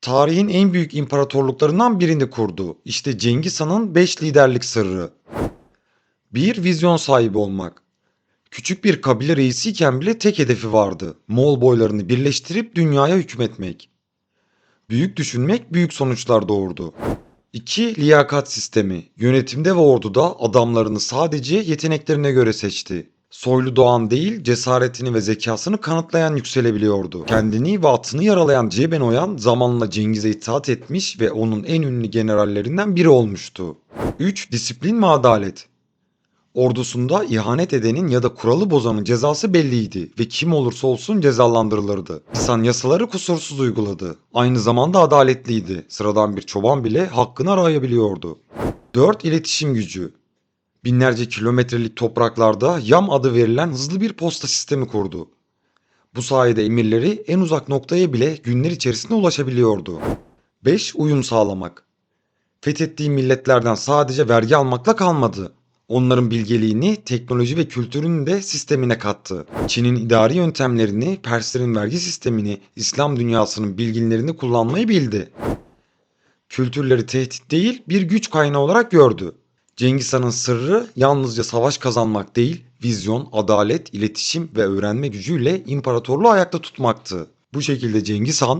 Tarihin en büyük imparatorluklarından birini kurdu. İşte Cengiz Han'ın 5 liderlik sırrı. 1. Vizyon sahibi olmak. Küçük bir kabile reisiyken bile tek hedefi vardı. Moğol boylarını birleştirip dünyaya hükmetmek. Büyük düşünmek büyük sonuçlar doğurdu. 2. Liyakat sistemi. Yönetimde ve orduda adamlarını sadece yeteneklerine göre seçti. Soylu doğan değil, cesaretini ve zekasını kanıtlayan yükselebiliyordu. Kendini ve atını yaralayan Ceben Oyan zamanla Cengiz'e itaat etmiş ve onun en ünlü generallerinden biri olmuştu. 3. Disiplin ve adalet. Ordusunda ihanet edenin ya da kuralı bozanın cezası belliydi ve kim olursa olsun cezalandırılırdı. İnsan yasaları kusursuz uyguladı. Aynı zamanda adaletliydi. Sıradan bir çoban bile hakkını arayabiliyordu. 4. İletişim gücü. Binlerce kilometrelik topraklarda Yam adı verilen hızlı bir posta sistemi kurdu. Bu sayede emirleri en uzak noktaya bile günler içerisinde ulaşabiliyordu. 5. Uyum sağlamak. Fethettiği milletlerden sadece vergi almakla kalmadı. Onların bilgeliğini, teknoloji ve kültürünü de sistemine kattı. Çin'in idari yöntemlerini, Perslerin vergi sistemini, İslam dünyasının bilginlerini kullanmayı bildi. Kültürleri tehdit değil, bir güç kaynağı olarak gördü. Cengiz Han'ın sırrı yalnızca savaş kazanmak değil, vizyon, adalet, iletişim ve öğrenme gücüyle imparatorluğu ayakta tutmaktı. Bu şekilde Cengiz Han